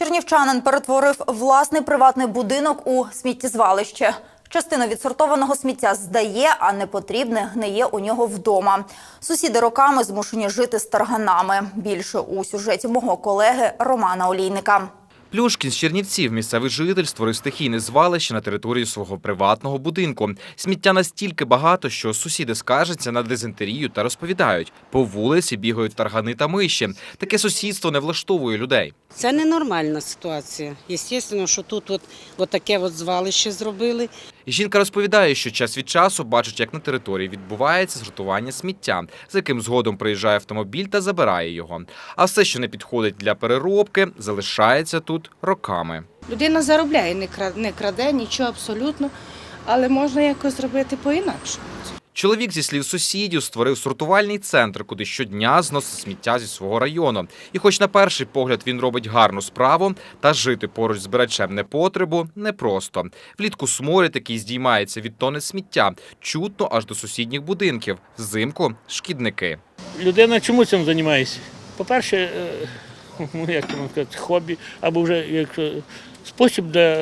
Чернівчанин перетворив власний приватний будинок у сміттєзвалище. Частину відсортованого сміття здає, а непотрібне гниє у нього вдома. Сусіди роками змушені жити з тарганами. Більше у сюжеті мого колеги Романа Олійника. Плюшкін з Чернівців, місцевий житель, створив стихійне звалище на території свого приватного будинку. Сміття настільки багато, що сусіди скаржаться на дизентерію та розповідають, по вулиці бігають таргани та миші. Таке сусідство не влаштовує людей. Це ненормальна ситуація. Звісно, що тут от, от таке от звалище зробили. Жінка розповідає, що час від часу бачить, як на території відбувається згортування сміття, з яким згодом приїжджає автомобіль та забирає його. А все, що не підходить для переробки, залишається тут роками. Людина заробляє, не краде, не краде нічого абсолютно, але можна якось зробити по-інакшому. Чоловік, зі слів сусідів, створив сортувальний центр, куди щодня зносить сміття зі свого району. І хоч на перший погляд він робить гарну справу, та жити поруч з збирачем непотребу непросто. Влітку сморід, який здіймається від тони сміття, чутно аж до сусідніх будинків. Взимку – шкідники. людина чому цим займається? По-перше, е, ну, як можна сказати, хобі, або вже якщо спосіб, де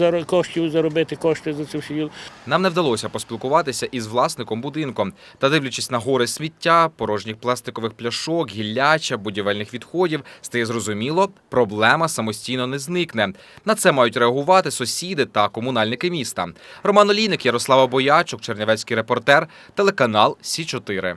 е, коштів заробити кошти за це все. Нам не вдалося поспілкуватися із власником будинку. Та дивлячись на гори сміття, порожніх пластикових пляшок, гілляча, будівельних відходів, стає зрозуміло, проблема самостійно не зникне. На це мають реагувати сусіди та комунальники міста. Роман Олійник, Ярослава Боячук, Чернівецький репортер, телеканал Сі 4